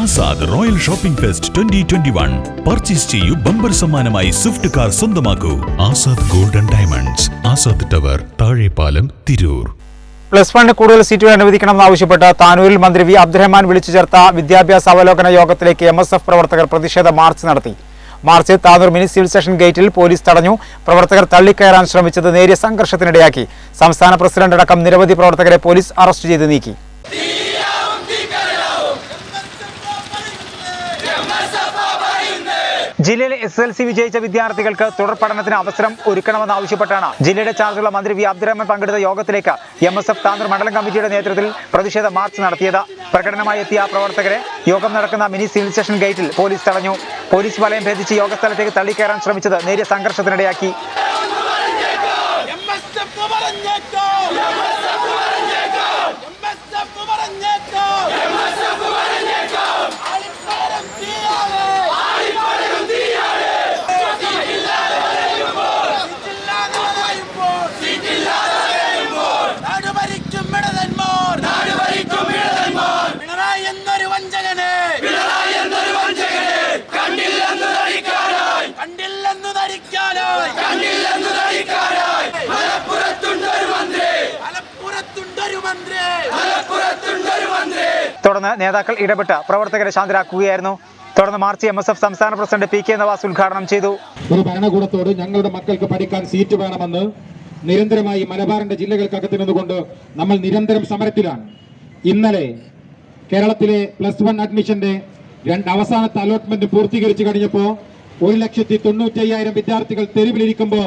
Azad royal shopping fest twenty twenty one. Purchase ചെയ്യൂ bumper സമ്മാനമായി Swift car സ്വന്തമാക്കൂ. Azad golden diamonds Azad tower Thazhepalam Tirur. Plus വണ്ണിന് കൂടുതൽ സീറ്റുകൾ അനുവദിക്കണമെന്ന് ആവശ്യപ്പെട്ട് താനൂരിൽ മന്ത്രി വി. അബ്ദുറഹ്മാൻ വിളിച്ചു ചേർത്ത വിദ്യാഭ്യാസ അവലോകന യോഗത്തിലേക്ക് എം എസ് എഫ് പ്രവർത്തകർ പ്രതിഷേധ മാർച്ച് നടത്തി. March Tanur mini civil station ഗേറ്റിൽ പോലീസ് തടഞ്ഞു. പ്രവർത്തകർ തള്ളിക്കയറാൻ ശ്രമിച്ചത് നേരിയ സംഘർഷത്തിനിടയാക്കി. സംസ്ഥാന പ്രസിഡന്റ് അടക്കം നിരവധി പ്രവർത്തകരെ പോലീസ് അറസ്റ്റ് ചെയ്ത് നീക്കി. ജില്ലയിലെ എസ് എൽ സി വിജയിച്ച വിദ്യാർത്ഥികൾക്ക് തുടർ പഠനത്തിന് അവസരം ഒരുക്കണമെന്ന് ആവശ്യപ്പെട്ടാണ്. ജില്ലയുടെ ചാർജുള്ള മന്ത്രി വി അബ്ദുറഹ്മാൻ പങ്കെടുത്ത യോഗത്തിലേക്ക് എം എസ് എഫ് താന്തൂർ മണ്ഡലം കമ്മിറ്റിയുടെ നേതൃത്വത്തിൽ പ്രതിഷേധ മാർച്ച് നടത്തിയത്. പ്രകടനമായി എത്തിയ പ്രവർത്തകരെ യോഗം നടക്കുന്ന മിനി സിവിൽ സ്റ്റേഷൻ ഗേറ്റിൽ പോലീസ് തടഞ്ഞു. പോലീസ് വലയം ഭേദിച്ച് യോഗസ്ഥലത്തേക്ക് തള്ളിക്കയറാൻ ശ്രമിച്ചത് നേരിയ സംഘർഷത്തിനിടയാക്കി. തുടർന്ന് നേതാക്കൾ ഇടപെട്ട് പ്രവർത്തകരെ ശാന്തരാക്കുകയായിരുന്നു. തുടർന്ന് മാർച്ച് എം എസ് എഫ് സംസ്ഥാന പ്രസിഡന്റ് പി കെ നവാസ് ഉദ്ഘാടനം ചെയ്തു. ഒരു ഭരണകൂടത്തോട് ഞങ്ങളുടെ മക്കൾക്ക് പഠിക്കാൻ സീറ്റ് വേണമെന്ന് നിരന്തരമായി മലബാറിന്റെ ജില്ലകൾക്കകത്ത് നിന്നുകൊണ്ട് നമ്മൾ നിരന്തരം സമരത്തിലാണ്. ഇന്നലെ കേരളത്തിലെ പ്ലസ് വൺ അഡ്മിഷന്റെ രണ്ട് അവസാനത്തെ അലോട്ട്മെന്റ് പൂർത്തീകരിച്ചു കഴിഞ്ഞപ്പോൾ ഒരു ലക്ഷത്തി തൊണ്ണൂറ്റി അയ്യായിരം വിദ്യാർത്ഥികൾ തെരുവിലിരിക്കുമ്പോൾ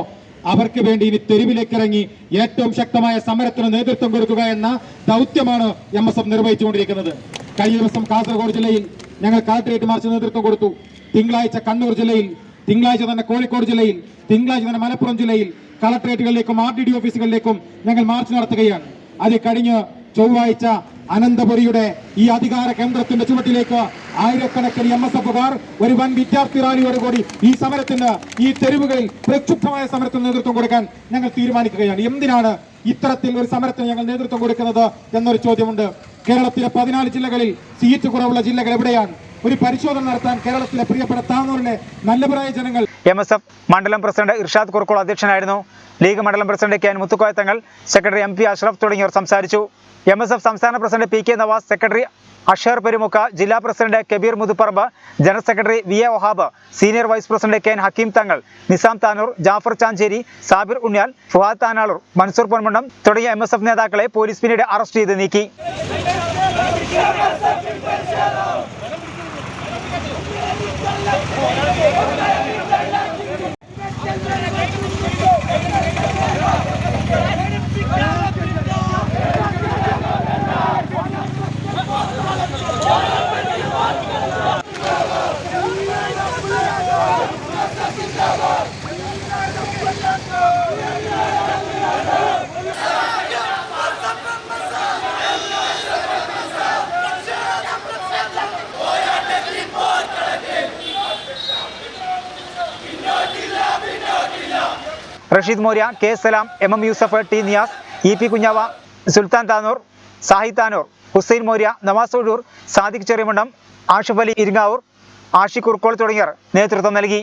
അവർക്ക് വേണ്ടി ഇനി തെരുവിലേക്ക് ഇറങ്ങി ഏറ്റവും ശക്തമായ സമരത്തിന് നേതൃത്വം കൊടുക്കുക എന്ന ദൗത്യമാണ് എം എസ് എഫ് നിർവഹിച്ചുകൊണ്ടിരിക്കുന്നത്. കഴിഞ്ഞ ദിവസം കാസർഗോഡ് ജില്ലയിൽ ഞങ്ങൾ കളക്ടറേറ്റ് മാർച്ച് നേതൃത്വം കൊടുത്തു. തിങ്കളാഴ്ച കണ്ണൂർ ജില്ലയിൽ തിങ്കളാഴ്ച തന്നെ കോഴിക്കോട് ജില്ലയിൽ തിങ്കളാഴ്ച തന്നെ മലപ്പുറം ജില്ലയിൽ കളക്ടറേറ്റുകളിലേക്കും ആർ ഡി ഡി ഓഫീസുകളിലേക്കും ഞങ്ങൾ മാർച്ച് നടത്തുകയാണ്. അത് കഴിഞ്ഞ് ചൊവ്വാഴ്ച അനന്തപുരിയുടെ ഈ അധികാര കേന്ദ്രത്തിന്റെ ചുവട്ടിലേക്ക് ആയിരക്കണക്കിന് എം എസ് എഫുകാർ ഒരു വൻ വിദ്യാർത്ഥി റാലിയോട് കൂടി ഈ സമരത്തിന് ഈ തെരുവുകളിൽ പ്രക്ഷുബ്ധമായ സമരത്തിന് നേതൃത്വം കൊടുക്കാൻ ഞങ്ങൾ തീരുമാനിക്കുകയാണ്. എന്തിനാണ് ഇത്തരത്തിൽ ഒരു സമരത്തിന് ഞങ്ങൾ നേതൃത്വം കൊടുക്കുന്നത് എന്നൊരു ചോദ്യമുണ്ട്. കേരളത്തിലെ പതിനാല് ജില്ലകളിൽ സീറ്റ് കുറവുള്ള ജില്ലകൾ എവിടെയാണ്? ഒരു പരിശോധന നടത്താൻ കേരളത്തിലെ പ്രിയപ്പെട്ട താനൂരിലെ നല്ലപരായ ജനങ്ങൾ എം എസ് എഫ് മണ്ഡലം പ്രസിഡന്റ് ഇർഷാദ് കുർക്കോൾ അധ്യക്ഷനായിരുന്നു. ലീഗ് മണ്ഡലം president K N Muthukkoya Thangal secretary M P Ashraf തുടങ്ങിയവർ സംസാരിച്ചു. എം എസ് എഫ് സംസ്ഥാന president P K Navas secretary Ashar Perumukku ജില്ലാ president Kabeer Muthuparamba general secretary V A Ohab senior vice president K N Hakeem Thangal Nizam Tanur Jafar Chancheri Sabir ഉണ്യാൽ Fuhad Tanalur Mansoor പൊന്മണ്ണം തുടങ്ങിയ M നേതാക്കളെ police പിന്നീട് arrest ചെയ്ത് നീക്കി. Rasheed Morya K Salam M M Yusuf T Niyas E P Kunjava Sultan Tanur Sahid Tanur Hussain Morya Navas Sadiq Cheriyamannam Ashif Ali Iringavoor Ashiq Urkol തുടങ്ങിയവർ നേതൃത്വം നൽകി.